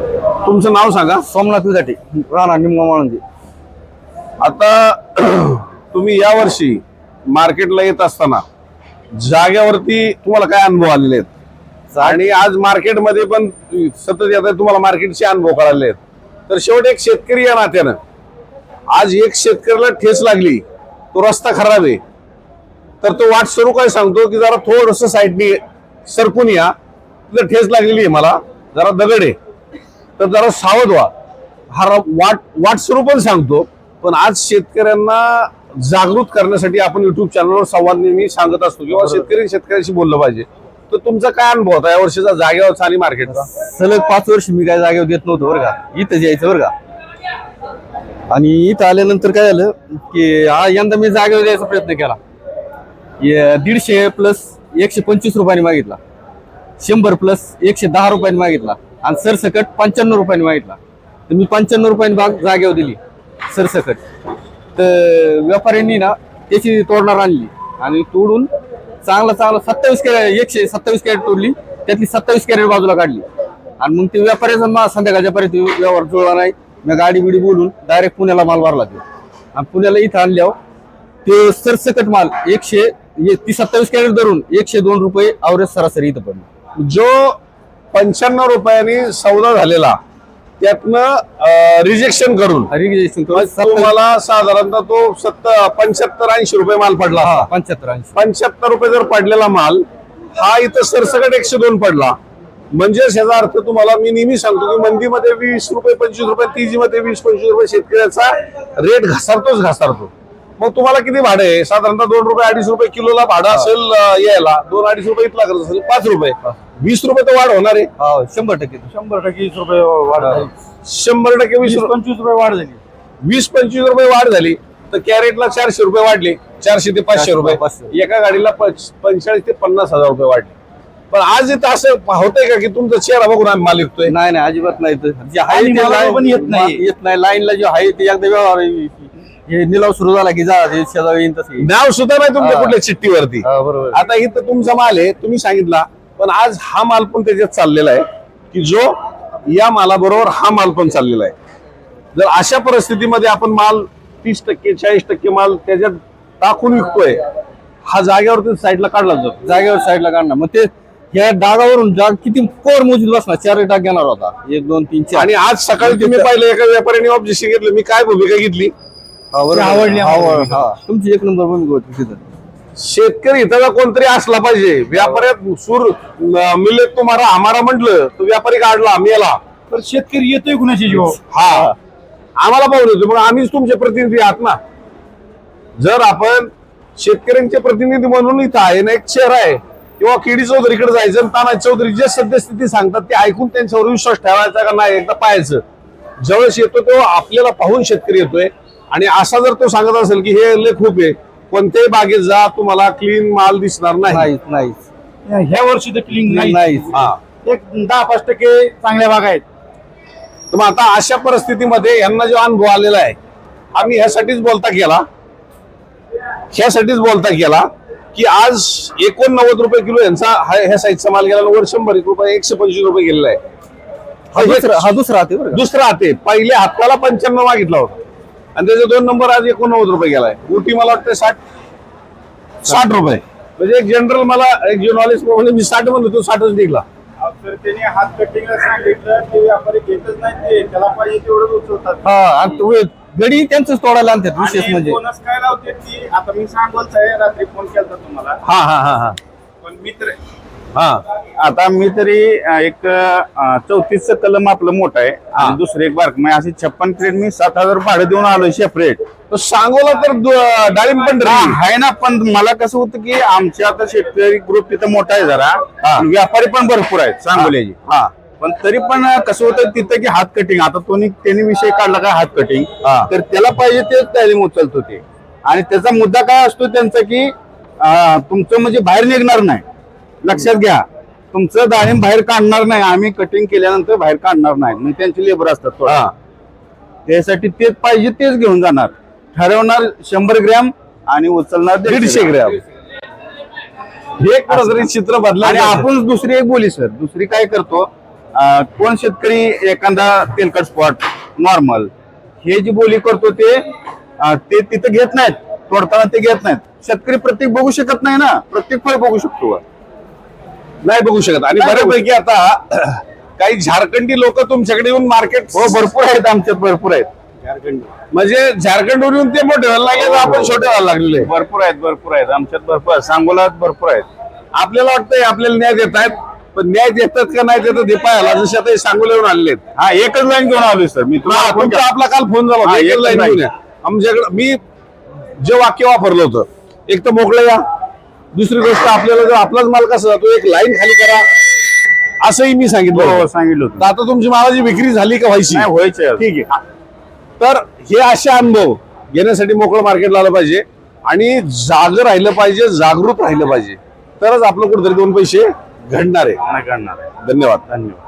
तुमचं नाव सांगा. सोमनाथ विजाटे राणा निम्मा माळुंगे आता तुम्ही या वर्षी मार्केटला येत असताना जाग्यावरती तुम्हाला काय अनुभव आलेले आहेत? आणि आज मार्केटमध्ये पण सतत येत तुम्हाला मार्केटचे अनुभव कळाले आहेत. तर शेवट एक शेतकरी या नात्यानं आज एक शेतकऱ्याला ठेस लागली तो रस्ता खराब आहे. तर तो वाट सुरू काय सांगतो की जरा थोडस साईडनी सरकून या. तिथं ठेस लागलेली आहे मला जरा दगड आहे. तर जरा सावध व्हा. हा वाट वाट सुरू पण सांगतो पण आज शेतकऱ्यांना जागृत करण्यासाठी आपण युट्यूब चॅनलवर संवाद नेहमी सांगत असतो किंवा शेतकरी शेतकऱ्याशी बोललं पाहिजे. तर तुमचा काय अनुभव होता? या वर्षीचा जागेवर आणि मार्केटचा? सलग पाच वर्ष मी काय जागेवर देत नव्हतो बरं का. इथं यायचं बरं का. आणि इथं आल्यानंतर काय झालं की हा यंदा मी जागेवर द्यायचा प्रयत्न केला. दीडशे प्लस एकशे पंचवीस रुपयांनी मागितला. शंभर प्लस एकशे दहा रुपयांनी मागितला. आणि सरसकट पंच्याण्णव रुपयांनी मागितला. तर मी पंच्याण्णव रुपयांनी बाग जागेवर दिली सरसकट. तर व्यापाऱ्यांनी ना त्याची तोडणार आणली. आणि तोडून चांगला चांगला सत्तावीस कॅरेट एकशे सत्तावीस कॅरेट तोडली त्यातली सत्तावीस कॅरेट बाजूला काढली. आणि मग ते व्यापाऱ्याचा मा संध्याकाळच्या पर्यंत व्यवहार जुळला नाही. मी गाडी बिडी बोलून डायरेक्ट पुण्याला माल भरला ते. आणि पुण्याला इथं आणल्यावर ते सरसकट माल एकशे ती सत्तावीस कॅरेट धरून एकशे दोन रुपये अवरेज सरासरी इथं पडली. जो पंच्याण्णव रुपयांनी सौदा झालेला. त्यातनं रिजेक्शन करून. रिजेक्शन तुम्हाला साधारणतः तो सत्तर पंच्याहत्तर ऐंशी रुपये माल पडला. हा पंच्याहत्तर ऐंशी. पंच्याहत्तर रुपये जर पडलेला माल हा इथं सरसकट एकशे दोन पडला. म्हणजेच याचा अर्थ तुम्हाला मी नेहमी सांगतो की मंदीमध्ये वीस रुपये पंचवीस रुपये तीजी मध्ये वीस पंचवीस रुपये शेतकऱ्याचा रेट घसारतोच घसारतो. मग तुम्हाला किती भाडं आहे? साधारणतः दोन रुपये अडीच रुपये किलोला भाडं असेल यायला. दोन अडीच रुपये इथला खर्च असेल पाच रुपये. वीस रुपये तर वाढ होणार आहे. हा शंभर टक्के. शंभर टक्के वीस रुपये वाढ झाली. शंभर टक्के वीस वीस रुपये पंचवीस रुपये वाढ झाली. वीस पंचवीस रुपये वाढ झाली तर कॅरेटला चारशे रुपये वाढले चारशे ते पाचशे रुपये. एका गाडीला पंच- पंचेचाळीस ते पन्नास हजार रुपये वाढले. पण आज इथं असं होतंय का की तुमचा चेहरा बघून आम्ही माल विकतोय? नाही नाही अजिबात नाही. तर जे आहे आणि ते मला line- पण येत नाही. येत नाही. लाईनला जे आहे ते एकदा व्यवहार हे निलाव सुरू झाला की जा हे शेजारी येईन तसे. नाव सुद्धा नाही तुमच्या हा. कुठल्या चिठ्ठीवरती. हा, बरोबर. आता इथं तुमचा माल आहे तुम्ही सांगितला पण आज हा माल पण त्याच्यात चाललेला आहे की जो या मालाबरोबर हा माल पण चाललेला आहे. जर अशा परिस्थितीमध्ये आपण माल तीस टक्के चाळीस टक्के माल त्याच्यात टाकून विकतोय हा जागेवरती साईडला काढला जातो. जागेवर साईडला काढणार. मग ते ह्या डागावरून जाग किती कोर मोजीत बसणार? चार डाग घेणार होता. एक दोन तीन चार. आणि आज सकाळी तुम्ही पाहिलं एका व्यापाऱ्याने ऑब्जेक्शन घेतलं मी काय भूमिका घेतली. आवडली हा. आवड-. तुमची एक नंबर भूमिका होती तिथं. शेतकरी इथं कोणतरी असला पाहिजे. व्यापाऱ्यात सूर मिले तुम्हाला आम्हाला म्हटलं तो व्यापारी काढला मेला तर शेतकरी येतोय कुणाची जीव? हा. आम्हाला पाहून येतो मग आम्हीच तुमचे प्रतिनिधी आहात ना. जर आपण शेतकऱ्यांचे प्रतिनिधी म्हणून इथं आहे ना एक चेहरा आहे किंवा केडी चौधरीकडे जायचं तानाजी चौधरी जे सद्यस्थिती सांगतात ते ऐकून त्यांच्यावर विश्वास ठेवायचा का नाही एकदा पाहायचं. ज्यावेळेस येतो तेव्हा आपल्याला पाहून शेतकरी येतोय. आणि असा जर तो सांगत असेल की हे लय खूप आहे कोणत्याही बागेत जा तुम्हाला क्लीन माल दिसणार नाही. नाहीच ह्या वर्षी तर क्लिंग नाही नाहीच. हा. एक दहा पाच टक्के चांगल्या बागा आहेत. तर मग आता अशा परिस्थितीमध्ये यांना जो अनुभव आलेला आहे आम्ही ह्यासाठीच बोलता केला. ह्यासाठीच बोलता केला की आज एकोणनव्वद रुपये किलो यांचा हा- ह्या साईजचा माल गेला वर शंभर एक रुपये एकशे पंचवीस रुपये गेलेला आहे. हा दुसरा हा दुसरा हात आहे बरं का? दुसरा हाते. पहिल्या हप्त्याला पंच्याण्णव मागितला होता. आणि त्याचे दोन नंबर आज एकोणनव्वद रुपये गेलाय. उटी मला वाटतं साठ साठ रुपये. म्हणजे एक जनरल मला एक जे नॉलेज प्रमाणे मी साठ म्हणलो तो साठच निघला. तर त्यांनी हात कटिंगला सांगितलं ते व्यापारी घेतच नाही ते. त्याला पाहिजे तेवढंच उचलतात. हा आणि तो गडी त्यांचंच तोडायला आणतात विशेष म्हणजे. बोनस काय लावते ती? आता मी सांगोलच आहे रात्री फोन केला तुम्हाला. हा हा हा हा. पण मित्र हा. आता मी तरी अं, एक चौतीसचं कलम आपलं मोठं आहे. आणि दुसरं एक बारक. म्हणजे असे छप्पन प्लेट मी सात हजार भाडं देऊन आलोय सेपरेट तर सांगोला तर दु- डाळिंब पण. आहे ना पण मला कसं होतं की आमच्या आता शेतकरी ग्रुप तिथं मोठा आहे जरा. आणि व्यापारी पण भरपूर आहेत सांगोल्याचे. हा. पण तरी पण कसं होतं तिथं की हात कटिंग आता कोणी त्यांनी विषय काढला का हात कटिंग हा. तर त्याला पाहिजे तेच तालीम उचलत होते आणि त्याचा मुद्दा काय असतो त्यांचा की अं, तुमचं म्हणजे बाहेर निघणार नाही. लक्षात घ्या. तुमचं डाळिंब बाहेर काढणार नाही. आम्ही कटिंग केल्यानंतर बाहेर काढणार नाही. म्हणजे त्यांचे लेबर असतात थोडा. त्यासाठी तेच पाहिजे तेच घेऊन जाणार. ठरवणार शंभर ग्रॅम आणि उचलणार दीडशे ग्रॅम. हे एक कुठंतरी चित्र आणि बदला आपण दुसरी एक बोली सर. दुसरी काय करतो? कोण शेतकरी एखादा तेलकट स्पॉट नॉर्मल हे जी बोली करतो ते ते तिथं घेत नाहीत. तोडताना ते घेत नाहीत. शेतकरी प्रत्येक बघू शकत नाही ना. प्रत्येक फळ बघू शकतो. नाही बघू शकत. आणि बऱ्यापैकी आता काही झारखंडी लोक तुमच्याकडे येऊन मार्केट हो भरपूर आहेत आमच्यात भरपूर आहेत. म्हणजे झारखंडवरून येऊन ते मोठे व्हायला लागले तर आपण छोटे व्हायला लागलेले. भरपूर आहेत भरपूर आहेत. आमच्यात भरपूर आहेत सांगोलात भरपूर आहेत. आपल्याला वाटतंय आपल्याला न्याय देत आहेत पण न्याय देतात का नाही देतात हे पाहायला जसे आता हे सांगोल्याहून आलेले आहेत. हा एकच लाईन घेऊन आलोय सर. मी तुम्हाला फोन तुमचा केला. आपला काल फोन झाला होता. हा, एकच एकच line line. घेऊन या. आमच्याकडे मी जे वाक्य वापरलं होतं एक तर मोकळं या. दुसरी गोष्ट आपल्याला जर आपलाच माल कसा जातो एक लाईन खाली करा. असंही मी सांगितलं हो होतं. सांगितलं तर होतं आता तुमची मालाची विक्री झाली का व्हायची? नाही अजून. ठीक आहे. तर हे असे अनुभव घेण्यासाठी मोकळं मार्केटला आलं पाहिजे आणि जाग राहिलं पाहिजे जागृत राहिलं पाहिजे. तरच आपलं कुठेतरी दोन पैसे घडणार आहे. नाही करणार आहे. धन्यवाद. धन्यवाद.